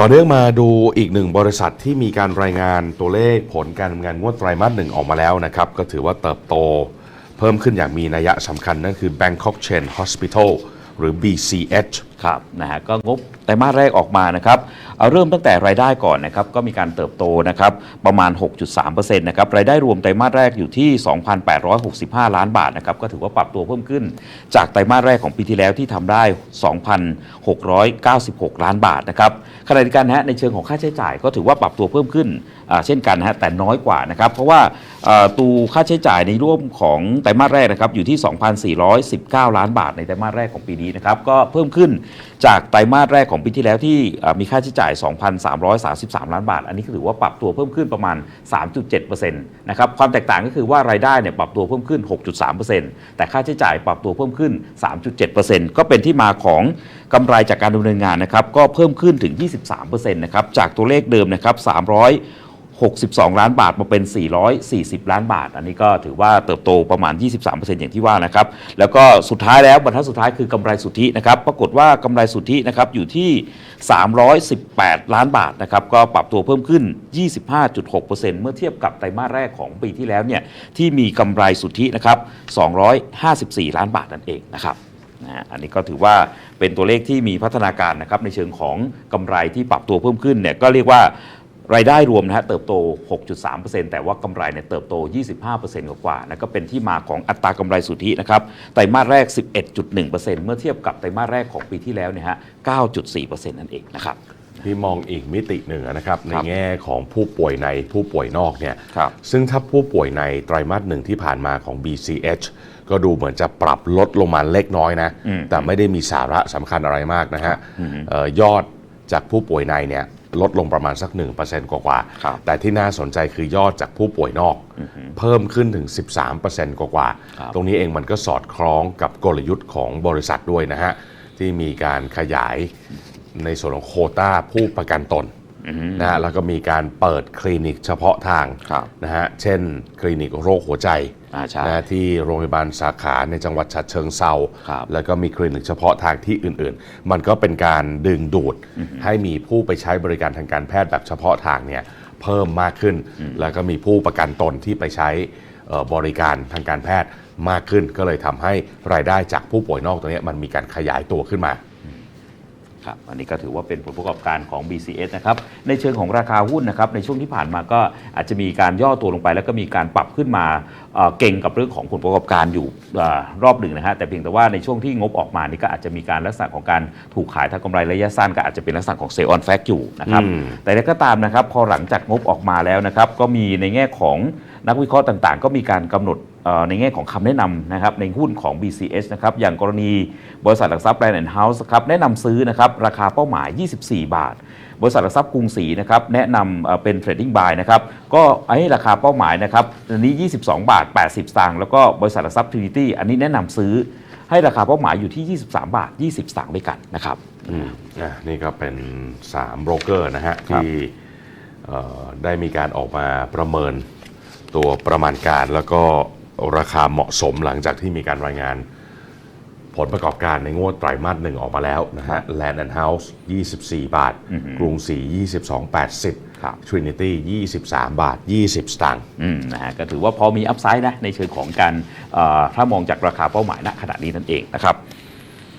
ต่อเนื่องมาดูอีกหนึ่งบริษัทที่มีการรายงานตัวเลขผลการดำงานงวดไตรมาสหนึ่งออกมาแล้วนะครับ ก็ถือว่าเติบโตเพิ่มขึ้นอย่างมีนัยสำคัญนั่นคือ Bangkok Chain Hospital หรือ BCH ครับนะฮะก็งบไตรมาสแรกออกมานะครับเอาเริ่มตั้งแต่รายได้ก่อนนะครับก็มีการเติบโตนะครับประมาณ 6.3%นะครับรายได้รวมไตรมาสแรกอยู่ที่ 2,865 ล้านบาทนะครับก็ถือว่าปรับตัวเพิ่มขึ้น จากไตรมาสแรกของปีที่แล้วที่ทำได้ 2,696 ล้านบาทนะครับขณะเดียวกันนะฮะในเชิงของค่าใช้จ่ายก็ถือว่าปรับตัวเพิ่มขึ้นเช่นกันนะฮะแต่น้อยกว่านะครับเพราะว่าตัวค่าใช้จ่ายในร่วมของไตรมาสแรกนะครับอยู่ที่ 2,419 ล้านบาทในไตรมาสแรกของปีนี้นะครับก็เพิ่มขึ้นจากไตรมาสแรกของปีที่แล้วที่มีค่าใช้จ่าย 2,333 ล้านบาท อันนี้ก็ถือว่าปรับตัวเพิ่มขึ้นประมาณ 3.7%นะครับความแตกต่างก็คือว่ารายได้เนี่ยปรับตัวเพิ่มขึ้น 6.3%แต่ค่าใช้จ่ายปรับตัวเพิ่มขึ้น 3.7%ก็เป็นที่มาของกำไรจากการดำเนินงานนะครับก็เพิ่มขึ้นถึง 23%นะครับจากตัวเลขเดิมนะครับ300 62 ล้านบาทมาเป็น 440 ล้านบาท อันนี้ก็ถือว่าเติบโตประมาณ 23%อย่างที่ว่านะครับ แล้วก็สุดท้ายแล้วบรรทัดสุดท้ายคือกำไรสุทธินะครับ ปรากฏว่ากำไรสุทธินะครับอยู่ที่ 318 ล้านบาทนะครับ ก็ปรับตัวเพิ่มขึ้น 25.6%เมื่อเทียบกับไตรมาสแรกของปีที่แล้วเนี่ยที่มีกำไรสุทธินะครับ 254 ล้านบาทนั่นเองนะครับนะอันนี้ก็ถือว่าเป็นตัวเลขที่มีพัฒนาการนะครับในเชิงของกำไรที่ปรับตัวเพิ่มขึ้นเนี่ยก็เรียกว่า รายได้รวมนะฮะเติบโต 6.3%แต่ว่ากำไรเนี่ยเติบโต 25%กว่าๆนะก็เป็นที่มาของอัตรากำไรสุทธินะครับไตรมาสแรก 11.1%เมื่อเทียบกับไตรมาสแรกของปีที่แล้วเนี่ยฮะ 9.4%นั่นเองนะครับ ที่มองอีกมิติหนึ่งนะครับในครับแง่ของผู้ป่วยในผู้ป่วยนอกเนี่ยครับ ซึ่งถ้าผู้ป่วยในไตรมาสหนึ่งที่ผ่านมาของ BCH ก็ดูเหมือนจะปรับลดลงมาเล็กน้อยนะ อืมแต่ไม่ได้มีสาระสำคัญอะไรมากนะฮะเอ่อยอดจากผู้ป่วยในเนี่ย ลดลงประมาณสัก 1%กว่าๆครับแต่ที่น่าสนใจคือยอดจากผู้ป่วยนอก เพิ่มขึ้นถึง 13%กว่าครับๆตรงนี้เองมันก็สอดคล้องกับกลยุทธ์ของบริษัทด้วยนะฮะ ที่มีการขยายในส่วนของโควต้าผู้ประกันตน นะฮะแล้วก็มีการเปิดคลินิกเฉพาะทางครับนะฮะเช่น คลินิกโรคหัวใจอ่าใช่นะที่โรงพยาบาลสาขาในจังหวัดฉะเชิงเซาครับแล้วก็มีคลินิกเฉพาะทางที่อื่นๆ มันก็เป็นการดึงดูดให้มีผู้ไปใช้บริการทางการแพทย์แบบเฉพาะทางเนี่ยเพิ่มมากขึ้น แล้วก็มีผู้ประกันตนที่ไปใช้เอ่อบริการทางการแพทย์มากขึ้น ก็เลยทำให้รายได้จากผู้ป่วยนอกตัวเนี้ยมันมีการขยายตัวขึ้นมา ครับอันนี้ก็ถือว่าเป็นผลประกอบการของ BCS นะครับ ในเชิงของราคาหุ้นนะครับ ในช่วงที่ผ่านมาก็อาจจะมีการย่อตัวลงไป แล้วก็มีการปรับขึ้นมาเอ่อเก่งกับเรื่องของผลประกอบการอยู่เออรอบหนึ่งนะฮะ แต่เพียงแต่ว่าในช่วงที่งบออกมานี่ก็อาจจะมีการลักษณะของการถูกขายทางกำไรระยะสั้นก็อาจจะเป็นลักษณะของเซลล์ออนแฟกอยู่นะครับ อืม แต่แล้วก็ตามนะครับพอหลังจากงบออกมาแล้วนะครับ ก็มีในแง่ของนักวิเคราะห์ต่างๆ ก็มีการกำหนด ในแง่ของคำแนะนำนะครับในหุ้นของ BCS นะครับอย่างกรณีบริษัทหลักทรัพย์แบรนด์แอนด์เฮาส์ครับแนะนำซื้อนะครับราคาเป้าหมาย 24 บาท บริษัทหลักทรัพย์กรุงศรีนะครับแนะนำเอ่อเป็น trading buy นะครับก็ให้ราคาเป้าหมายนะครับอันนี้ 22 บาท 80สตางค์แล้วก็บริษัทหลักทรัพย์ Trinity อันนี้แนะนำซื้อให้ราคาเป้าหมายอยู่ที่ 23 บาท 20สตางค์ด้วยกันนะครับอืมอะนี่ก็เป็น3โบรกเกอร์นะฮะครับที่เอ่อได้มีการออกมาประเมินตัวประมาณการแล้วก็ ราคาเหมาะสมหลังจากที่มีการรายงาน ผลประกอบการในงวดไตรมาสหนึ่งออกมาแล้วนะฮะ Land and House 24 บาท กรุงศรี22.80ครับ Trinity 23 บาท 20 สตางค์อืมนะฮะก็ถือว่าพอมีอัพไซด์นะในเชิงของการเอ่อถ้ามองจากราคาเป้าหมายณขณะนี้นั่นเองนะครับ